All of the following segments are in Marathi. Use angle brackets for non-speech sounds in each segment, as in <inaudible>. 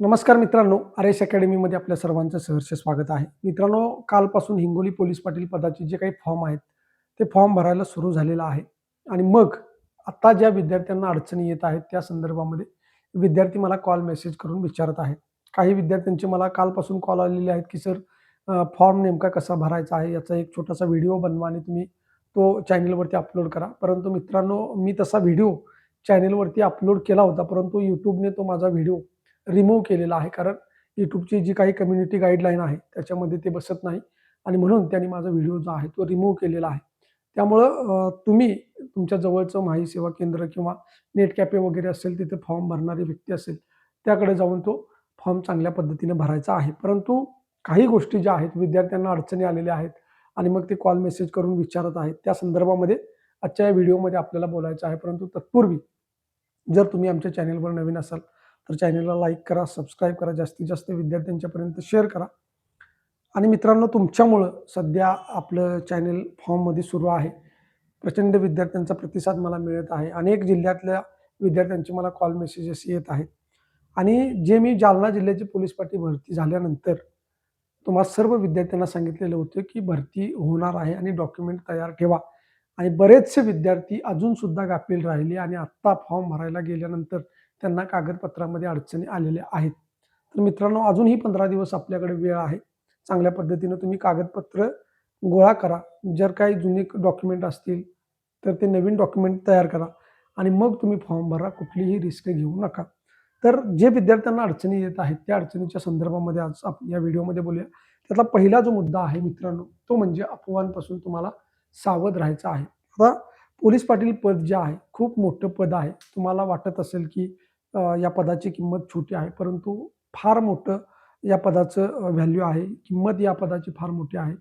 नमस्कार मित्रांनो आर एस अकॅडमीमध्ये आपल्या सर्वांचं सहर्ष स्वागत आहे. मित्रांनो कालपासून हिंगोली पोलीस पाटील पदाचे जे काही फॉर्म आहेत ते फॉर्म भरायला सुरू झालेलं आहे. आणि मग आत्ता ज्या विद्यार्थ्यांना अडचणी येत आहेत त्या संदर्भामध्ये विद्यार्थी मला कॉल मेसेज करून विचारत आहेत. काही विद्यार्थ्यांचे मला कालपासून कॉल आलेले आहेत की सर फॉर्म नेमका कसा भरायचा आहे? याचा एक छोटासा व्हिडिओ बनवा आणि तुम्ही तो चॅनलवरती अपलोड करा. परंतु मित्रांनो मी तसा व्हिडिओ चॅनलवरती अपलोड केला होता परंतु यूट्यूबने तो माझा व्हिडिओ रिमूव्ह केलेला आहे. कारण यूट्यूबची जी काही कम्युनिटी गाईडलाईन आहे त्याच्यामध्ये ते बसत नाही. आणि म्हणून त्यांनी माझा व्हिडिओ जो आहे तो रिमूव्ह केलेला आहे. त्यामुळं तुम्ही तुमच्या जवळचं माही सेवा केंद्र किंवा नेट कॅफे वगैरे असेल तिथे फॉर्म भरणारी व्यक्ती असेल त्याकडे जाऊन तो फॉर्म चांगल्या पद्धतीने भरायचा आहे. परंतु काही गोष्टी ज्या आहेत विद्यार्थ्यांना अडचणी आलेल्या आहेत आणि मग ते कॉल मेसेज करून विचारत आहेत त्या संदर्भामध्ये आजच्या या व्हिडिओमध्ये आपल्याला बोलायचं आहे. परंतु तत्पूर्वी जर तुम्ही आमच्या चॅनेलवर नवीन असाल तर चॅनलला लाईक करा सबस्क्राईब करा जास्तीत जास्त विद्यार्थ्यांच्यापर्यंत शेअर करा. आणि मित्रांनो तुमच्यामुळं सध्या आपलं चॅनल फॉर्ममध्ये सुरू आहे. प्रचंड विद्यार्थ्यांचा प्रतिसाद मला मिळत आहे. अनेक जिल्ह्यातल्या विद्यार्थ्यांचे मला कॉल मेसेजेस येत आहेत. आणि जे मी जालना जिल्ह्याची पोलीस पाटी भरती झाल्यानंतर तुम्हाला सर्व विद्यार्थ्यांना सांगितलेलं होतं की भरती होणार आहे आणि डॉक्युमेंट तयार ठेवा. आणि बरेचसे विद्यार्थी अजूनसुद्धा गाफील राहिले आणि आत्ता फॉर्म भरायला गेल्यानंतर त्यांना कागदपत्रामध्ये अडचणी आलेल्या आहेत. तर मित्रांनो अजूनही पंधरा दिवस आपल्याकडे वेळ आहे. चांगल्या पद्धतीनं तुम्ही कागदपत्र गोळा करा. जर काही जुने डॉक्युमेंट असतील तर ते नवीन डॉक्युमेंट तयार करा आणि मग तुम्ही फॉर्म भरा. कुठलीही रिस्क घेऊ नका. तर जे विद्यार्थ्यांना अडचणी येत आहेत त्या अडचणीच्या संदर्भामध्ये आज आपण या व्हिडिओमध्ये बोलूया. त्यातला पहिला जो मुद्दा आहे मित्रांनो तो म्हणजे अफवांपासून तुम्हाला सावध राहायचं आहे. आता पोलीस पाटील पद जे आहे खूप मोठं पद आहे. तुम्हाला वाटत असेल की या पदाची किंमत छोटी आहे परंतु फार मोठं या पदाचं व्हॅल्यू आहे. किंमत या पदाची फार मोठी आहे.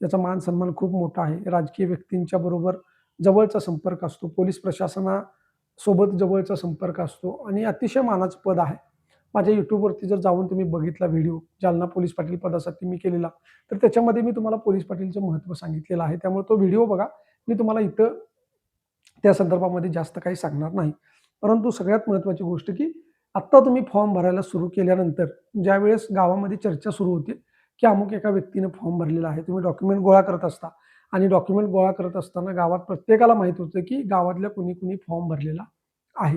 याचा मान सन्मान खूप मोठा आहे. राजकीय व्यक्तींच्या बरोबर जवळचा संपर्क असतो. पोलीस प्रशासनासोबत जवळचा संपर्क असतो. आणि अतिशय मानाचं पद आहे. माझ्या यूट्यूबवरती जर जाऊन तुम्ही बघितला व्हिडिओ जालना पोलीस पाटील पदासाठी मी केलेला तर त्याच्यामध्ये मी तुम्हाला पोलीस पाटीलचं महत्त्व सांगितलेलं आहे. त्यामुळे तो व्हिडिओ बघा. मी तुम्हाला इथं त्या संदर्भामध्ये जास्त काही सांगणार नाही. परंतु सगळ्यात महत्त्वाची गोष्ट की आत्ता तुम्ही फॉर्म भरायला सुरू केल्यानंतर ज्यावेळेस गावामध्ये चर्चा सुरू होते की अमुक एका व्यक्तीने फॉर्म भरलेला आहे तुम्ही डॉक्युमेंट गोळा करत असता. आणि डॉक्युमेंट गोळा करत असताना गावात प्रत्येकाला माहीत होतं की गावातल्या कुणी कुणी फॉर्म भरलेला आहे.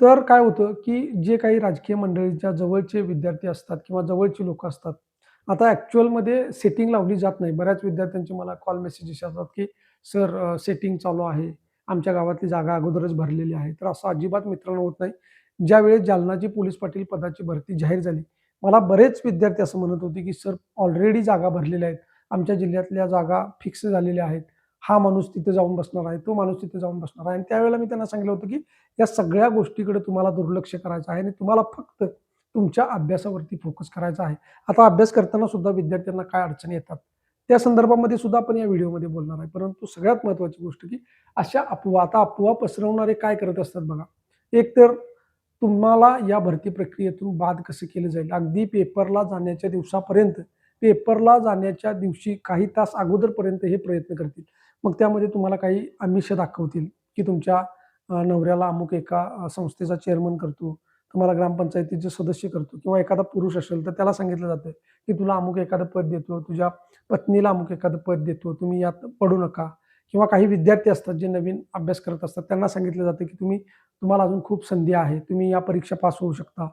तर काय होतं की जे काही राजकीय मंडळीच्या जवळचे विद्यार्थी असतात किंवा जवळचे लोक असतात आता ॲक्च्युअलमध्ये सेटिंग लावली जात नाही. बऱ्याच विद्यार्थ्यांचे मला कॉल मेसेजेस असतात की सर सेटिंग चालू आहे. आमच्या गावातली जागा अगोदरच भरलेली आहे. तर असं अजिबात मित्रांनो होत नाही. ज्यावेळेस जालनाची पोलीस पाटील पदाची भरती जाहीर झाली मला बरेच विद्यार्थी असं म्हणत होते की सर ऑलरेडी जागा भरलेल्या आहेत. आमच्या जिल्ह्यातल्या जागा फिक्स झालेल्या आहेत. हा माणूस तिथे जाऊन बसणार आहे तो माणूस तिथे जाऊन बसणार आहे. आणि त्यावेळेला मी त्यांना सांगितलं होतं की या सगळ्या गोष्टीकडे तुम्हाला दुर्लक्ष करायचं आहे आणि तुम्हाला फक्त तुमच्या अभ्यासावरती फोकस करायचा आहे. आता अभ्यास करताना सुद्धा विद्यार्थ्यांना काय अडचणी येतात? त्या संदर्भामध्ये सुद्धा आपण या व्हिडिओमध्ये बोलणार आहे. परंतु सगळ्यात महत्त्वाची गोष्ट की अशा अफवा आता अफवा पसरवणारे काय करत असतात बघा. एक तर तुम्हाला या भरती प्रक्रियेतून बाद कसं केलं जाईल? अगदी पेपरला जाण्याच्या दिवसापर्यंत पेपरला जाण्याच्या दिवशी काही तास अगोदरपर्यंत हे प्रयत्न करतील. मग त्यामध्ये तुम्हाला काही आमिष दाखवतील की तुमच्या नवऱ्याला अमुक एका संस्थेचा चेअरमन करतो. तुम्हाला ग्रामपंचायतीचे सदस्य करतो किंवा एखादा पुरुष असेल तर त्याला सांगितलं जातं की तुला अमुक एखादं पद देतो तुझ्या पत्नीला अमुक एखादं पद देतो तुम्ही यात पडू नका. किंवा काही विद्यार्थी असतात जे नवीन अभ्यास करत असतात त्यांना सांगितलं जातं की तुम्ही तुम्हाला अजून खूप संधी आहे तुम्ही या परीक्षा पास होऊ शकता.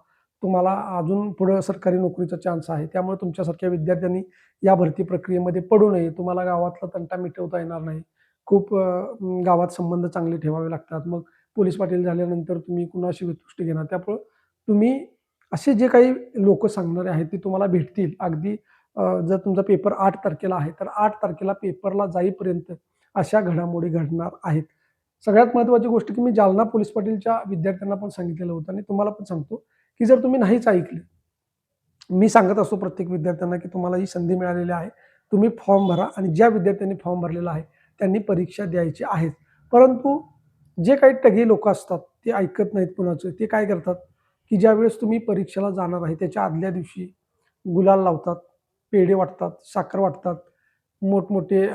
तुम्हाला अजून पुढं सरकारी नोकरीचा चान्स आहे. त्यामुळे तुमच्यासारख्या विद्यार्थ्यांनी या भरती प्रक्रियेमध्ये पडू नये. तुम्हाला गावातला तंटा मिटवता येणार नाही. खूप गावात संबंध चांगले ठेवावे लागतात. मग पोलीस पाटील झाल्यानंतर तुम्ही कुणाशी वितुष्टी घेणार? त्यामुळं तुम्ही असे जे काही लोक सांगणारे आहेत ते तुम्हाला भेटतील. अगदी जर तुमचा पेपर आठ तारखेला आहे तर आठ तारखेला पेपरला जाईपर्यंत अशा घडामोडी घडणार आहेत. सगळ्यात महत्त्वाची गोष्ट की मी जालना पोलीस पाटीलच्या विद्यार्थ्यांना पण सांगितलेलं होतं आणि तुम्हाला पण सांगतो की जर तुम्ही नाहीच ऐकले मी सांगत असतो प्रत्येक विद्यार्थ्यांना की तुम्हाला ही संधी मिळालेली आहे तुम्ही फॉर्म भरा आणि ज्या विद्यार्थ्यांनी फॉर्म भरलेला आहे त्यांनी परीक्षा द्यायची आहेच परंतु जे काही टगी लोक असतात ते ऐकत नाहीत कुणाचं ते काय करतात? की ज्यावेळेस तुम्ही परीक्षेला जाणार आहे त्याच्या आदल्या दिवशी गुलाल लावतात पेढे वाटतात साखर वाटतात मोठमोठे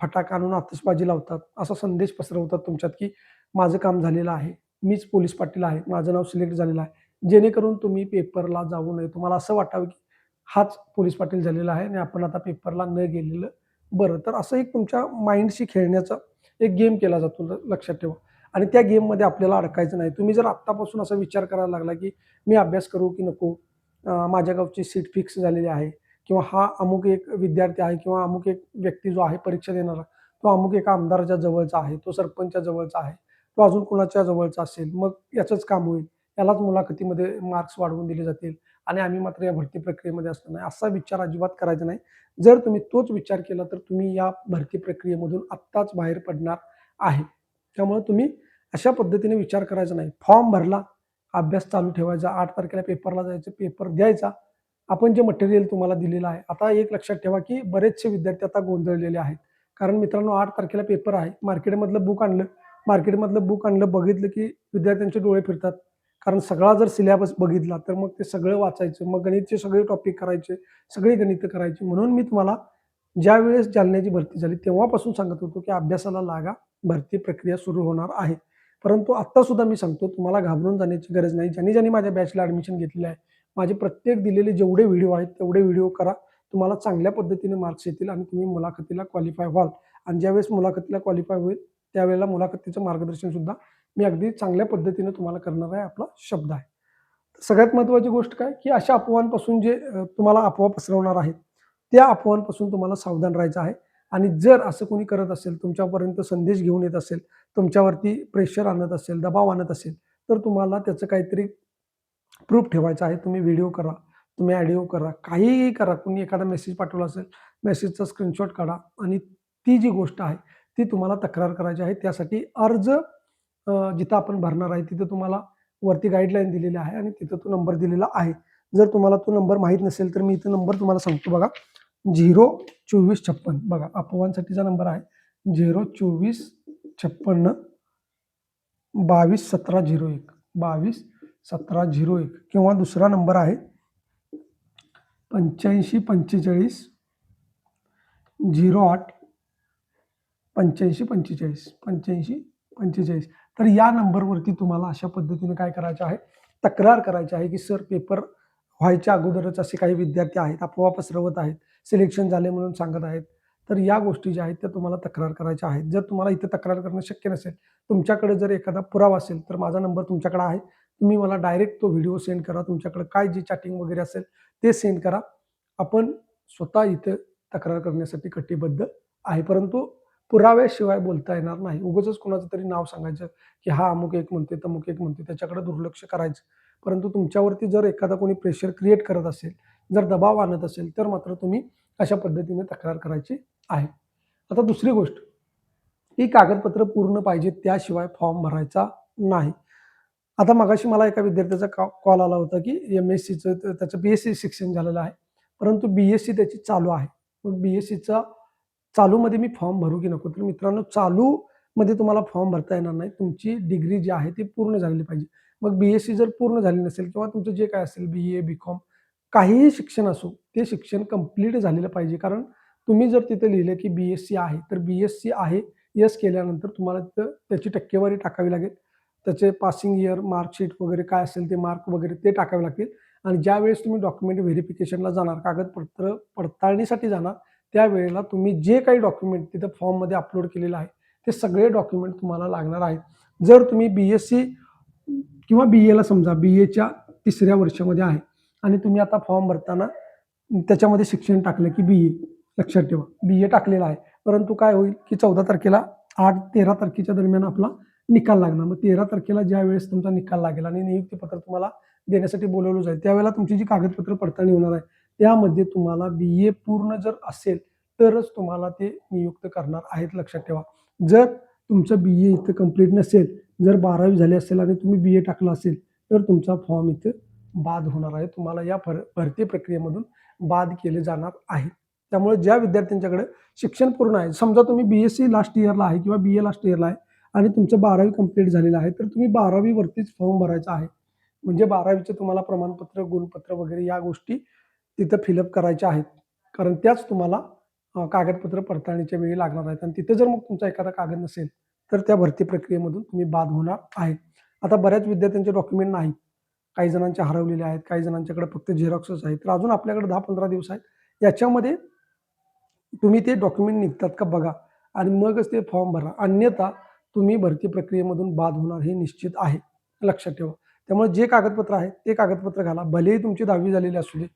फटाका आणून आतषबाजी लावतात. असा संदेश पसरवतात तुमच्यात की माझं काम झालेलं आहे मीच पोलीस पाटील आहे माझं नाव सिलेक्ट झालेलं आहे. जेणेकरून तुम्ही पेपरला जाऊ नये. तुम्हाला असं वाटावं की हाच पोलीस पाटील झालेला आहे आणि आपण आता पेपरला न गेलेलं बरं. तर असं एक तुमच्या माइंडशी खेळण्याचा एक गेम केला जातो लक्षात ठेवा. आणि त्या गेममध्ये आपल्याला अडकायचं नाही. तुम्ही जर आत्तापासून असा विचार करायला लागला की मी अभ्यास करू की नको माझ्या गावची सीट फिक्स झालेली आहे किंवा हा अमुक एक विद्यार्थी आहे किंवा अमुक एक व्यक्ती जो आहे परीक्षा देणारा तो अमुक एका आमदाराच्या जवळचा आहे तो सरपंचच्या जवळचा आहे तो अजून कोणाच्या जवळचा असेल मग याचंच काम होईल. यालाच मुलाखतीमध्ये मार्क्स वाढवून दिले जातील आणि आम्ही मात्र या भरती प्रक्रियेमध्ये असणार नाही. असा विचार अजिबात करायचा नाही. जर तुम्ही तोच विचार केला तर तुम्ही या भरती प्रक्रियेमधून आत्ताच बाहेर पडणार आहे. त्यामुळे तुम्ही अशा पद्धतीने विचार करायचा नाही. फॉर्म भरला अभ्यास चालू ठेवायचा आठ तारखेला पेपरला जायचं पेपर द्यायचा. आपण जे मटेरियल तुम्हाला दिलेलं आहे आता एक लक्षात ठेवा की बरेचसे विद्यार्थी आता गोंधळलेले आहेत. कारण मित्रांनो आठ तारखेला पेपर आहे. मार्केटमधलं बुक आणलं. मार्केटमधलं बुक आणलं बघितलं की विद्यार्थ्यांचे डोळे फिरतात. कारण सगळा जर सिलेबस बघितला तर मग ते सगळं वाचायचं मग गणितचे सगळे टॉपिक करायचे सगळी गणित करायची. म्हणून मी तुम्हाला ज्यावेळेस जालन्याची भरती झाली तेव्हापासून सांगत होतो की अभ्यासाला लागा भरती प्रक्रिया सुरू होणार आहे. परंतु आत्ता सुद्धा मी सांगतो तुम्हाला घाबरून जाण्याची गरज नाही. ज्यांनी ज्यांनी माझ्या बॅचला ॲडमिशन घेतलेलं आहे माझे प्रत्येक दिलेले जेवढे व्हिडिओ आहेत तेवढे व्हिडिओ करा. तुम्हाला चांगल्या पद्धतीने मार्क्स येतील आणि तुम्ही मुलाखतीला क्वालिफाय व्हाल. आणि ज्यावेळेस मुलाखतीला क्वालिफाय होईल त्यावेळेला मुलाखतीचं मार्गदर्शन सुद्धा मी अगदी चांगल्या पद्धतीने तुम्हाला करणार आहे आपला शब्द आहे. सगळ्यात महत्त्वाची गोष्ट काय? की अशा अफवांपासून जे तुम्हाला अफवा पसरवणार आहेत त्या अफवांपासून तुम्हाला सावधान राहायचं आहे. आणि जर असं कोणी करत असेल तुमच्यापर्यंत संदेश घेऊन येत असेल तुमच्यावरती प्रेशर आणत असेल दबाव आणत असेल तर तुम्हाला त्याचं काहीतरी प्रूफ ठेवायचं आहे. तुम्ही व्हिडिओ करा तुम्ही ॲडिओ करा काहीही करा. कुणी एखादा मेसेज पाठवला असेल मेसेजचा स्क्रीनशॉट काढा आणि ती जी गोष्ट आहे ती तुम्हाला तक्रार करायची आहे. त्यासाठी अर्ज जिथं आपण भरणार आहे तिथं तुम्हाला वरती गाईडलाईन दिलेली आहे आणि तिथं तो नंबर दिलेला आहे. जर तुम्हाला तो नंबर माहीत नसेल तर मी इथं नंबर तुम्हाला सांगतो बघा. झिरो चोवीस छप्पन. बघा अफवांसाठीचा नंबर आहे. झिरो चोवीस छप्पन्न बावीस सतरा झिरो एक. बावीस सतरा झिरो एक. किंवा दुसरा नंबर आहे पंच्याऐंशी पंचेचाळीस झिरो आठ पंच्याऐंशी पंचेचाळीस. पंच्याऐंशी पंचेचाळीस. तर या नंबरवरती तुम्हाला अशा पद्धतीने काय करायचं आहे? तक्रार करायची आहे की सर पेपर व्हायच्या अगोदरच असे काही विद्यार्थी आहेत अफवा पसरवत आहेत सिलेक्शन झाले म्हणून सांगत आहेत तर या गोष्टी ज्या आहेत त्या तुम्हाला तक्रार करायच्या आहेत. जर तुम्हाला इथं तक्रार करणं शक्य नसेल तुमच्याकडे जर एखादा पुरावा असेल तर माझा नंबर तुमच्याकडे आहे. तुम्ही मला डायरेक्ट तो व्हिडिओ सेंड करा. तुमच्याकडे काय जी चॅटिंग वगैरे असेल ते सेंड करा. आपण स्वतः इथं तक्रार करण्यासाठी कटिबद्ध आहे. परंतु पुराव्याशिवाय बोलता येणार नाही. उगाचच कोणाचं तरी नाव सांगायचं की हा अमुक एक म्हणते तमुक एक म्हणते. त्याच्याकडे दुर्लक्ष करायचं. परंतु तुमच्यावरती जर एखादा कोणी प्रेशर क्रिएट करत असेल जर दबाव आणत असेल तर मात्र तुम्ही अशा पद्धतीने तक्रार करायची आहे. आता दुसरी गोष्ट ही कागदपत्र पूर्ण पाहिजे त्याशिवाय फॉर्म भरायचा नाही. आता मगाशी मला एका विद्यार्थ्याचा का कॉल आला होता की एम एस सीचं त्याचं बी एस सी शिक्षण झालेलं आहे. परंतु बी एस सी त्याची चालू आहे. मग बी एस सीचा चालूमध्ये मी फॉर्म भरू की नको? तर मित्रांनो चालूमध्ये तुम्हाला फॉर्म भरता येणार नाही. तुमची डिग्री जी आहे ती पूर्ण झालेली पाहिजे. मग बी एस सी जर पूर्ण झाली नसेल किंवा तुमचं जे काय असेल बी ए बी कॉम काहीही शिक्षण असो ते शिक्षण कंप्लीट झालेलं पाहिजे. कारण तुम्ही जर तिथे लिहिलं की बी एस सी आहे तर बी एस सी आहे यस केल्यानंतर तुम्हाला तिथं त्याची टक्केवारी टाकावी लागेल. त्याचे पासिंग इयर मार्कशीट वगैरे काय असेल ते मार्क वगैरे ते टाकावे लागतील. आणि ज्या वेळेस तुम्ही डॉक्युमेंट व्हेरिफिकेशनला जाणार कागदपत्र पडताळणीसाठी जाणार त्यावेळेला तुम्ही जे काही डॉक्युमेंट तिथं फॉर्ममध्ये अपलोड केलेलं आहे ते सगळे डॉक्युमेंट तुम्हाला लागणार आहेत. जर तुम्ही बी एस सी किंवा बी एला समजा बी एच्या तिसऱ्या वर्षामध्ये आहे आणि तुम्ही आता फॉर्म भरताना त्याच्यामध्ये शिक्षण टाकलं की बी ए लक्षात ठेवा. बी ए टाकलेलं आहे. परंतु काय होईल की चौदा तारखेला आठ तेरा तारखेच्या दरम्यान आपला निकाल लागणार. मग तेरा तारखेला ज्या वेळेस तुमचा निकाल लागेल आणि नियुक्तीपत्र तुम्हाला देण्यासाठी बोलवलं जाईल त्यावेळेला तुमची जी कागदपत्र पडताळणी होणार आहे त्यामध्ये तुम्हाला बी ए पूर्ण जर असेल तरच तुम्हाला ते नियुक्त करणार आहेत लक्षात ठेवा. जर तुमचं बी ए इथं कंप्लीट नसेल जर बारावी झाली असेल आणि तुम्ही बी ए टाकला असेल तर तुमचा फॉर्म इथं बाद होणार आहे. तुम्हाला या भर भरती प्रक्रियेमधून बाद केले जाणार आहे त्यामुळे ज्या विद्यार्थ्यांच्याकडे शिक्षण पूर्ण आहे समजा तुम्ही बी एस सी लास्ट इयरला आहे किंवा बी ए लास्ट इयरला आहे आणि तुमचं बारावी कंप्लीट झालेलं आहे तर तुम्ही बारावीवरतीच फॉर्म भरायचा आहे. म्हणजे बारावीचं तुम्हाला प्रमाणपत्र गुणपत्र वगैरे या गोष्टी तिथं फिलअप करायच्या आहेत. कारण त्याच तुम्हाला कागदपत्र पडताळणीच्या वेळी लागणार आहेत. आणि तिथं जर मग तुमचा एखादा कागद नसेल तर त्या भरती प्रक्रियेमधून तुम्ही बाद होणार आहे. आता बऱ्याच विद्यार्थ्यांचे डॉक्युमेंट नाहीत. काही जणांचे हरवलेले आहेत काही जणांच्याकडे फक्त झेरॉक्सच आहेत तर अजून आपल्याकडे दहा पंधरा दिवस आहेत. याच्यामध्ये तुम्ही ते डॉक्युमेंट निघतात का बघा आणि मगच ते फॉर्म भरा. अन्यथा तुम्ही भरती प्रक्रियेमधून बाद होणार हे निश्चित आहे. लक्षात ठेवा. त्यामुळे जे कागदपत्र आहेत ते कागदपत्र घाला. भलेही तुमची दहावी झालेली असू दे.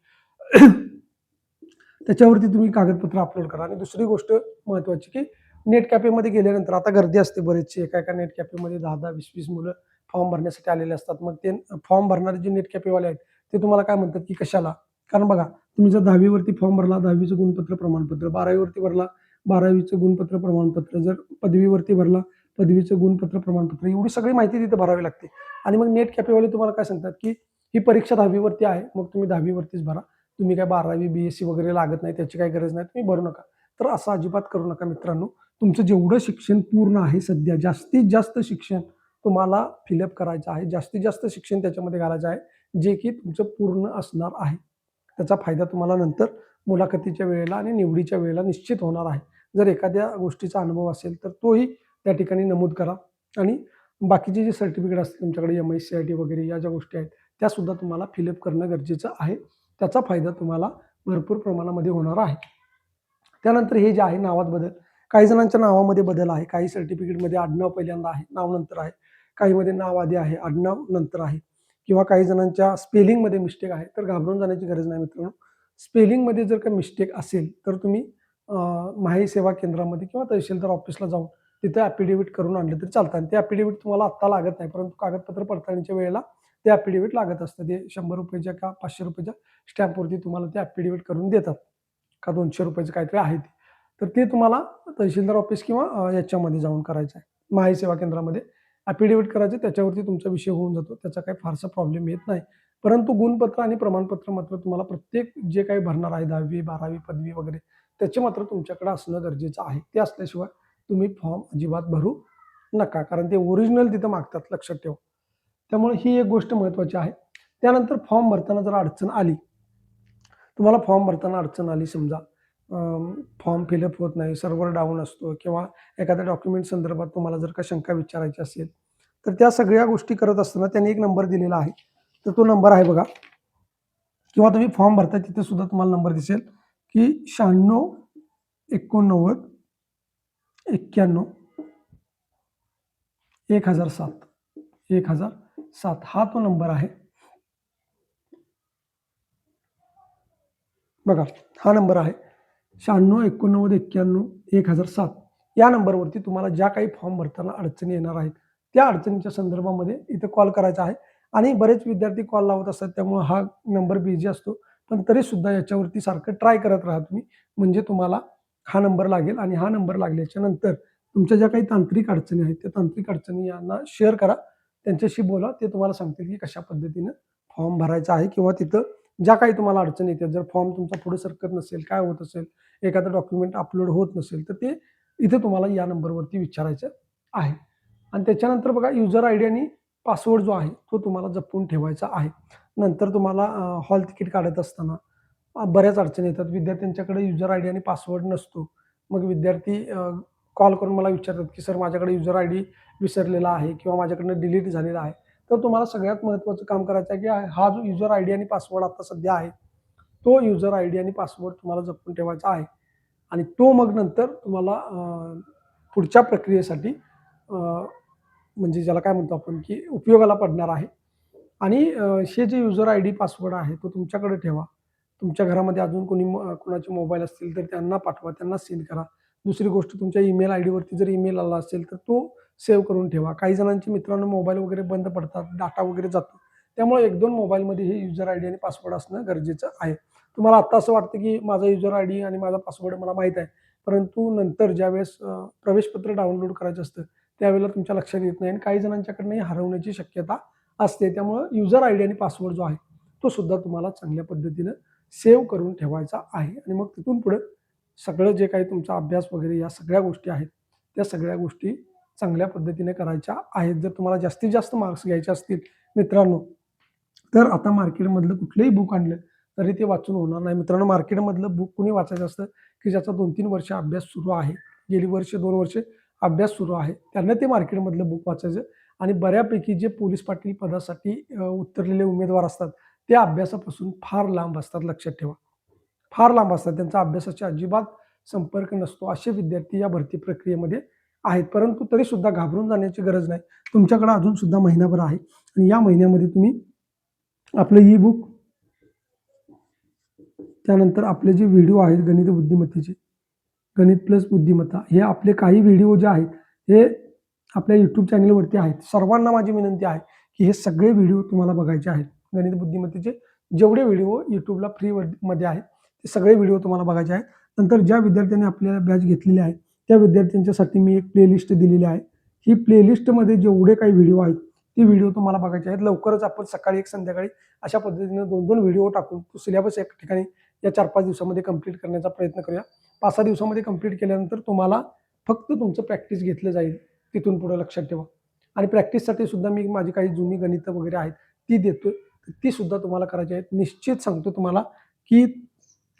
<clears throat> त्याच्यावरती तुम्ही कागदपत्र अपलोड करा. आणि दुसरी गोष्ट महत्त्वाची की नेट कॅफेमध्ये गेल्यानंतर आता गर्दी असते बरेचशी. एका एका नेट कॅफेमध्ये दहा दहा वीस वीस मुलं फॉर्म भरण्यासाठी आलेले असतात. मग ते फॉर्म भरणारे जे नेट कॅफेवाले आहेत ते तुम्हाला काय म्हणतात की कशाला? कारण बघा तुम्ही जर दहावीवरती फॉर्म भरला दहावीचं गुणपत्र प्रमाणपत्र बारावीवरती भरला बारावीचं गुणपत्र प्रमाणपत्र जर पदवीवरती भरला पदवीचं गुणपत्र प्रमाणपत्र एवढी सगळी माहिती तिथे भरावी लागते. आणि मग नेट कॅफेवाले तुम्हाला काय सांगतात की ही परीक्षा दहावीवरती आहे मग तुम्ही दहावीवरतीच भरा. तुम्ही काय बारावी बी एस सी वगैरे लागत नाही त्याची काही गरज नाही तुम्ही भरू नका. तर असं अजिबात करू नका मित्रांनो. तुमचं जेवढं शिक्षण पूर्ण आहे सध्या जास्तीत जास्त शिक्षण तुम्हाला फिलअप करायचं आहे जास्तीत जास्त शिक्षण त्याच्यामध्ये घालायचं आहे जे की तुमचं पूर्ण असणार आहे. त्याचा फायदा तुम्हाला नंतर मुलाखतीच्या वेळेला आणि निवडीच्या वेळेला निश्चित होणार आहे. जर एखाद्या गोष्टीचा अनुभव असेल तर तोही त्या ठिकाणी नमूद करा. आणि बाकीचे जे सर्टिफिकेट असतील तुमच्याकडे M I C I T वगैरे या ज्या गोष्टी आहेत त्यासुद्धा तुम्हाला फिलअप करणं गरजेचं आहे. त्याचा फायदा तुम्हाला भरपूर प्रमाणामध्ये होणार आहे. त्यानंतर हे जे आहे नावात बदल काही जणांच्या नावामध्ये बदल आहे. काही सर्टिफिकेटमध्ये आडनाव पहिल्यांदा आहे नाव नंतर आहे. काहीमध्ये नाव आधी आहे आडनाव नंतर आहे. किंवा काही जणांच्या स्पेलिंगमध्ये मिस्टेक आहे तर घाबरून जाण्याची गरज नाही मित्रांनो. स्पेलिंगमध्ये जर का मिस्टेक असेल तर तुम्ही माही सेवा केंद्रामध्ये किंवा तहसीलदार ऑफिसला जाऊन तिथे ॲफिडेविट करून आणलं तरी चालतं. आणि ते ॲफिडेविट तुम्हाला आत्ता लागत नाही परंतु कागदपत्र पडताळणीच्या वेळेला ते ॲफिडेविट लागत असतं. ते शंभर रुपयाच्या का पाचशे रुपयाच्या स्टॅम्पवरती तुम्हाला ते ॲफिडेविट करून देतात. का दोनशे रुपयाचं काहीतरी आहे ते. तर ते तुम्हाला तहसीलदार ऑफिस किंवा याच्यामध्ये जाऊन करायचं आहे. माही सेवा केंद्रामध्ये ॲफिडेविट करायचे त्याच्यावरती तुमचा विषय होऊन जातो. त्याचा काही फारसा प्रॉब्लेम येत नाही. परंतु गुणपत्र आणि प्रमाणपत्र मात्र तुम्हाला प्रत्येक जे काही भरणार आहे दहावी बारावी पदवी वगैरे त्याचे मात्र तुमच्याकडे असणं गरजेचं आहे. ते असल्याशिवाय तुम्ही फॉर्म अजिबात भरू नका. कारण ते ओरिजिनल तिथं मागतात लक्षात ठेवा. त्यामुळे ही एक गोष्ट महत्त्वाची आहे. त्यानंतर फॉर्म भरताना जर अडचण आली तुम्हाला फॉर्म भरताना अडचण आली समजा फॉर्म फिलअप होत नाही सर्व्हर डाऊन असतो किंवा एखाद्या डॉक्युमेंट संदर्भात तुम्हाला जर का शंका विचारायची असेल तर त्या सगळ्या गोष्टी करत असताना त्यांनी एक नंबर दिलेला आहे. तर तो नंबर आहे बघा. किंवा तुम्ही फॉर्म भरता तिथे सुद्धा तुम्हाला नंबर दिसेल की शहाण्णव एकोणनव्वद एक्क्याण्णव एक हजार सात. एक हजार सात. हा तो नंबर आहे. बघा हा नंबर आहे. शहाण्णव एकोणनव्वद एक्क्याण्णव एक हजार सात. या नंबरवरती तुम्हाला ज्या काही फॉर्म भरताना अडचणी येणार आहेत त्या अडचणीच्या संदर्भामध्ये इथं कॉल करायचा आहे. आणि बरेच विद्यार्थी कॉल लावत असतात त्यामुळे हा नंबर बिझी असतो. पण तरीसुद्धा याच्यावरती सारखं ट्राय करत राहा तुम्ही. म्हणजे तुम्हाला हा नंबर लागेल आणि हा नंबर लागल्याच्या नंतर तुमच्या ज्या काही तांत्रिक अडचणी आहेत त्या तांत्रिक अडचणी यांना शेअर करा. त्यांच्याशी बोला. ते तुम्हाला सांगतील की कशा पद्धतीनं फॉर्म भरायचा आहे किंवा तिथं ज्या काही तुम्हाला अडचणी येतात जर फॉर्म तुमचा पुढे सरकत नसेल काय होत असेल एखादं डॉक्युमेंट अपलोड होत नसेल तर ते इथे तुम्हाला या नंबरवरती विचारायचं आहे. आणि त्याच्यानंतर बघा युजर आय डी आणि पासवर्ड जो आहे तो तुम्हाला जपून ठेवायचा आहे. नंतर तुम्हाला हॉल तिकीट काढत असताना बऱ्याच अडचणी येतात. विद्यार्थ्यांच्याकडे युजर आय डी आणि पासवर्ड नसतो. मग विद्यार्थी कॉल करून मला विचारतात की सर माझ्याकडे युजर आय डी विसरलेला आहे किंवा माझ्याकडनं डिलीट झालेला आहे. तर तुम्हाला सगळ्यात महत्त्वाचं काम करायचं आहे की हा जो युजर आय डी आणि पासवर्ड आता सध्या आहे तो युजर आय डी आणि पासवर्ड तुम्हाला जपून ठेवायचा आहे. आणि तो मग नंतर तुम्हाला पुढच्या प्रक्रियेसाठी म्हणजे ज्याला काय म्हणतो आपण की उपयोगाला पडणार आहे. आणि हे जे युजर आय डी पासवर्ड आहे तो तुमच्याकडे ठेवा. तुमच्या घरामध्ये अजून कोणी कोणाचे मोबाईल असतील तर त्यांना पाठवा त्यांना सेंड करा. दुसरी गोष्ट तुमच्या ईमेल आय डीवरती जर ईमेल आला असेल तर तो सेव्ह करून ठेवा. काही जणांचे मित्रांनो मोबाईल वगैरे बंद पडतात डाटा वगैरे जातो. त्यामुळे एक दोन मोबाईलमध्ये हे युजर आय डी आणि पासवर्ड असणं गरजेचं आहे. तुम्हाला आत्ता असं वाटतं की माझा युजर आय डी आणि माझा पासवर्ड मला माहीत आहे. परंतु नंतर ज्यावेळेस प्रवेशपत्र डाउनलोड करायचं असतं त्यावेळेला तुमच्या लक्षात येत नाही आणि काही जणांच्याकडनं हरवण्याची शक्यता असते. त्यामुळं युजर आय डी आणि पासवर्ड जो आहे तो सुद्धा तुम्हाला चांगल्या पद्धतीनं सेव्ह करून ठेवायचा आहे. आणि मग तिथून पुढे सगळं जे काही तुमचा अभ्यास वगैरे या सगळ्या गोष्टी आहेत त्या सगळ्या गोष्टी चांगल्या पद्धतीने करायच्या आहेत. जर तुम्हाला जास्तीत जास्त मार्क्स घ्यायचे असतील मित्रांनो तर आता मार्केटमधलं कुठलंही बुक आणलं तरी ते वाचून होणार नाही. मित्रांनो मार्केटमधलं बुक कुणी वाचायचं असतं की ज्याचा दोन तीन वर्ष अभ्यास सुरू आहे? गेली वर्ष दोन वर्ष अभ्यास सुरू आहे. त्यांना ते मार्केटमधलं बुक वाचायचं आणि बऱ्यापैकी जे पोलीस पाटील पदासाठी उतरलेले उमेदवार असतात ते अभ्यासापासून फार लांब असतात लक्षात ठेवा. फार लांब असतात. त्यांचा अभ्यासाशी अजिबात संपर्क नसतो. असे विद्यार्थी या भरती प्रक्रियेमध्ये आहेत. परंतु तरी सुद्धा घाबरून जाण्याची गरज नाही. तुमच्याकडे अजून सुद्धा महिनाभर आहे आणि या महिन्यामध्ये तुम्ही आपलं ई बुक त्यानंतर आपले जे व्हिडिओ आहेत गणित बुद्धिमत्तेचे गणित प्लस बुद्धिमत्ता हे आपले काही व्हिडिओ जे आहेत हे आपल्या यूट्यूब चॅनलवरती आहेत. सर्वांना माझी विनंती आहे की हे सगळे व्हिडिओ तुम्हाला बघायचे आहेत. गणित बुद्धिमत्तेचे जेवढे व्हिडिओ यूट्यूबला फ्री मध्ये आहेत ते सगळे व्हिडिओ तुम्हाला बघायचे आहेत. नंतर ज्या विद्यार्थ्यांनी आपल्याला बॅच घेतलेली आहे त्या विद्यार्थ्यांच्यासाठी मी एक प्लेलिस्ट दिलेली आहे. ही प्लेलिस्टमध्ये जेवढे काही व्हिडिओ आहेत ते व्हिडिओ तुम्हाला बघायचे आहेत. लवकरच आपण सकाळी एक संध्याकाळी अशा पद्धतीने दोन दोन व्हिडिओ टाकून तो सिलेबस एक ठिकाणी या चार पाच दिवसामध्ये कंप्लीट करण्याचा प्रयत्न करूया. पाच सहा दिवसामध्ये कंप्लीट केल्यानंतर तुम्हाला फक्त तुमचं प्रॅक्टिस घेतलं जाईल. तिथून पुढे लक्षात ठेवा. आणि प्रॅक्टिससाठी सुद्धा मी माझी काही जुनी गणितं वगैरे आहेत ती देतोय. ती सुद्धा तुम्हाला करायची आहेत. निश्चित सांगतो तुम्हाला की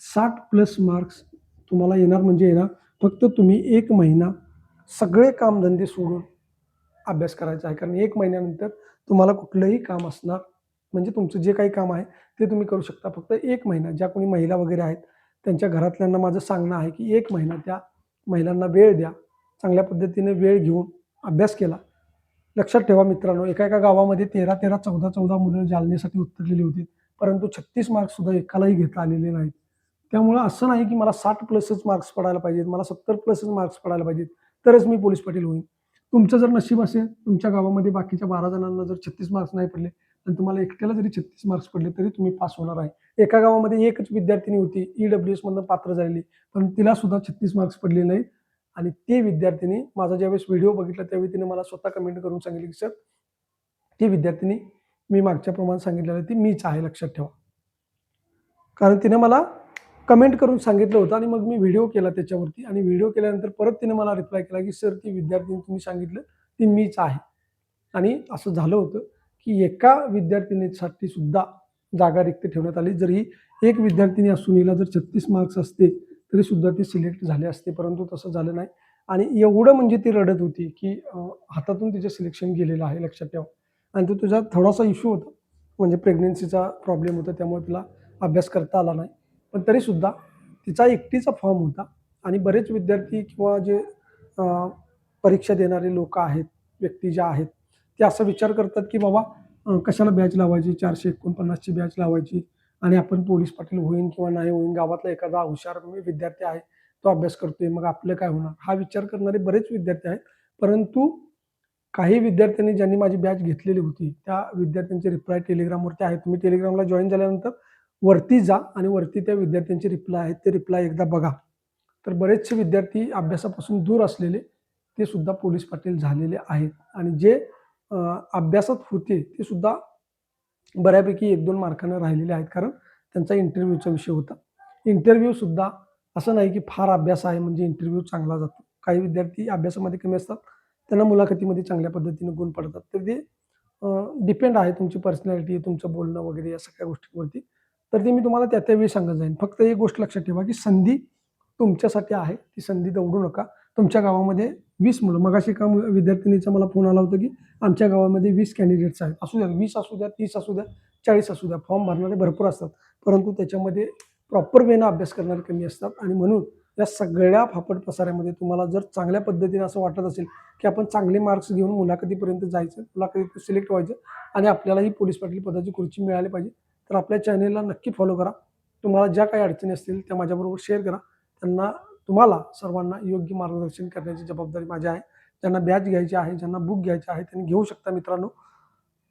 साठ प्लस मार्क्स तुम्हाला येणार म्हणजे येणार. फक्त तुम्ही एक महिना सगळे कामधंदे सोडून अभ्यास करायचा आहे. कारण एक महिन्यानंतर तुम्हाला कुठलंही काम असणार म्हणजे तुमचं जे काही काम आहे ते तुम्ही करू शकता. फक्त एक महिना ज्या कोणी महिला वगैरे आहेत त्यांच्या घरातल्यांना माझं सांगणं आहे की एक महिना त्या महिलांना वेळ द्या. चांगल्या पद्धतीने वेळ घेऊन अभ्यास केला. लक्षात ठेवा मित्रांनो एका एका गावामध्ये तेरा तेरा चौदा चौदा मुलं जालनेसाठी उतरलेली होती. परंतु छत्तीस मार्क्ससुद्धा एकालाही घेता आलेले नाहीत. त्यामुळं असं नाही की मला साठ प्लसच मार्क्स पडायला पाहिजेत मला सत्तर प्लसच मार्क्स पडायला पाहिजेत तरच मी पोलीस पाटील होईन. तुमचं जर नशीब असेल तुमच्या गावामध्ये बाकीच्या बारा जणांना जर छत्तीस मार्क्स नाही पडले आणि तुम्हाला एकट्याला जरी छत्तीस मार्क्स पडले तरी तुम्ही पास होणार आहे. एका गावामध्ये एकच विद्यार्थिनी होती ई डब्ल्यू एसमधनं पात्र झालेली. पण तिला सुद्धा छत्तीस मार्क्स पडले नाहीत. आणि ते विद्यार्थिनी माझा ज्यावेळेस व्हिडिओ बघितला त्यावेळी तिने मला स्वतः कमेंट करून सांगितले की सर ती विद्यार्थिनी मी मागच्या प्रमाणात सांगितलेलं ती मीच आहे लक्षात ठेवा. कारण तिने मला कमेंट करून सांगितलं होतं आणि मग मी व्हिडिओ केला त्याच्यावरती. आणि व्हिडिओ केल्यानंतर परत तिने मला रिप्लाय केला की सर ती विद्यार्थिनी तुम्ही सांगितलं ती मीच आहे. आणि असं झालं होतं. की एका विद्यार्थिनीसाठी सुद्धा जागा रिक्त ठेवण्यात आली. जरी एक विद्यार्थिनी असून हिला जर छत्तीस मार्क्स असते तरी सुद्धा ती सिलेक्ट झाले असते परंतु तसं झालं नाही. आणि एवढं म्हणजे ती रडत होती की हातातून तिचं सिलेक्शन गेलेलं आहे लक्षात ठेवा. आणि तो तुझा थोडासा इश्यू होता. म्हणजे प्रेग्नेन्सीचा प्रॉब्लेम होता त्यामुळे तिला अभ्यास करता आला नाही. पण तरीसुद्धा तिचा एकटीचा फॉर्म होता. आणि बरेच विद्यार्थी किंवा जे परीक्षा देणारे लोक आहेत व्यक्ती ज्या आहेत ते असा विचार करतात की बाबा कशाला बॅच लावायची? चारशे एकोणपन्नासची बॅच लावायची आणि आपण पोलीस पाटील होईन किंवा नाही होईन गावातला एखादा हुशार विद्यार्थी आहे तो अभ्यास करतोय मग आपलं काय होणार? हा विचार करणारे बरेच विद्यार्थी आहेत. परंतु काही विद्यार्थ्यांनी ज्यांनी माझी बॅच घेतलेली होती त्या विद्यार्थ्यांचे रिप्लाय टेलिग्रामवरती आहेत. तुम्ही टेलिग्रामला जॉईन झाल्यानंतर वरती जा आणि वरती त्या विद्यार्थ्यांचे रिप्लाय आहेत. ते रिप्लाय एकदा बघा. तर बरेचसे विद्यार्थी अभ्यासापासून दूर असलेले ते सुद्धा पोलीस पाटील झालेले आहेत. आणि जे अभ्यासात होते ते सुद्धा बऱ्यापैकी एक दोन मार्कानं राहिलेले आहेत. कारण त्यांचा इंटरव्ह्यूचा विषय होता. इंटरव्ह्यू सुद्धा असं नाही की फार अभ्यास आहे म्हणजे इंटरव्ह्यू चांगला जातो. काही विद्यार्थी अभ्यासामध्ये कमी असतात. त्यांना मुलाखतीमध्ये चांगल्या पद्धतीने गुण पडतात. तर ते डिपेंड आहे तुमची पर्सनॅलिटी तुमचं बोलणं वगैरे या सगळ्या गोष्टींवरती. तर ते मी तुम्हाला त्या त्यावेळी सांगत जाईन. फक्त एक गोष्ट लक्षात ठेवा की संधी तुमच्यासाठी आहे ती संधी दवडू नका. तुमच्या गावामध्ये वीस मुलं मगाशी एका विद्यार्थिनीचा मला फोन आला होता की आमच्या गावामध्ये वीस कॅन्डिडेट्स आहेत. असू द्या वीस असू द्या तीस असू द्या चाळीस असू द्या फॉर्म भरणारे भरपूर असतात. परंतु त्याच्यामध्ये प्रॉपर वेनं अभ्यास करणारे कमी असतात. आणि म्हणून या सगळ्या फापट पसाऱ्यामध्ये तुम्हाला जर चांगल्या पद्धतीने असं वाटत असेल की आपण चांगले मार्क्स घेऊन मुलाखतीपर्यंत जायचं मुलाखतीत सिलेक्ट व्हायचं आणि आपल्यालाही पोलीस पाटील पदाची खुर्ची मिळाली पाहिजे तर आपल्या चॅनेलला नक्की फॉलो करा. तुम्हाला ज्या काही अडचणी असतील त्या माझ्याबरोबर शेअर करा. त्यांना तुम्हाला सर्वांना योग्य मार्गदर्शन करण्याची जबाबदारी माझी आहे. ज्यांना बॅच घ्यायची आहे ज्यांना बुक घ्यायचे आहे त्यांनी घेऊ शकता मित्रांनो.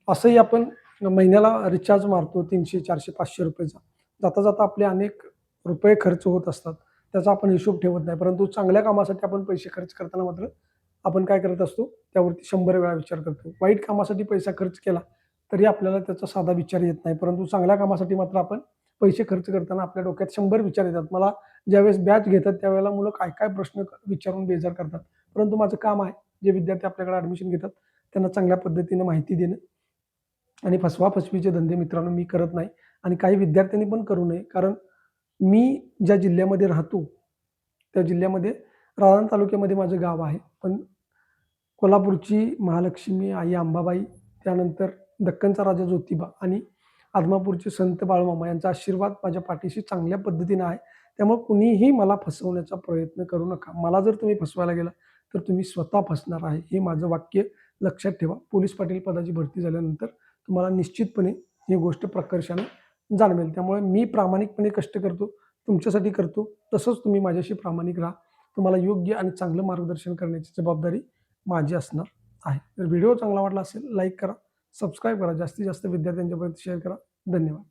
असंही आपण महिन्याला रिचार्ज मारतो तीनशे चारशे पाचशे रुपयेचा. जाता जाता आपले अनेक रुपये खर्च होत असतात. त्याचा आपण हिशोब ठेवत नाही. परंतु चांगल्या कामासाठी आपण पैसे खर्च करताना मात्र आपण काय करत असतो? त्यावरती शंभर वेळा विचार करतो. वाईट कामासाठी पैसा खर्च केला तरी आपल्याला त्याचा साधा विचार येत नाही. परंतु चांगल्या कामासाठी मात्र आपण पैसे खर्च करताना आपल्या डोक्यात शंभर विचार येतात. मला ज्यावेळेस बॅच घेतात त्यावेळेला मुलं काय काय प्रश्न विचारून बेजार करतात. परंतु माझं काम आहे जे विद्यार्थी आपल्याकडे ॲडमिशन घेतात त्यांना चांगल्या पद्धतीने माहिती देणं. आणि फसवा फसवीचे धंदे मित्रांनो मी करत नाही. आणि काही विद्यार्थ्यांनी पण करू नये. कारण मी ज्या जिल्ह्यामध्ये राहतो त्या जिल्ह्यामध्ये राळाण तालुक्यामध्ये माझं गाव आहे. पण कोल्हापूरची महालक्ष्मी आई अंबाबाई त्यानंतर दक्कनचा राजा ज्योतिबा आणि आदमापूरचे संत बाळमामा यांचा आशीर्वाद माझ्या पाठीशी चांगल्या पद्धतीनं आहे. त्यामुळे कुणीही मला फसवण्याचा प्रयत्न करू नका. मला जर तुम्ही फसवायला गेला तर तुम्ही स्वतः फसणार आहे. हे माझं वाक्य लक्षात ठेवा. पोलीस पाटील पदाची भरती झाल्यानंतर तुम्हाला निश्चितपणे ही गोष्ट प्रकर्षाने जाणवेल. त्यामुळे मी प्रामाणिकपणे कष्ट करतो तुमच्यासाठी करतो. तसंच तुम्ही माझ्याशी प्रामाणिक राहा. तुम्हाला योग्य आणि चांगलं मार्गदर्शन करण्याची जबाबदारी माझी असणार आहे. तर व्हिडिओ चांगला वाटला असेल लाईक करा. सबस्क्राईब करा. जास्तीत जास्त विद्यार्थ्यांच्यापर्यंत शेअर करा. धन्यवाद.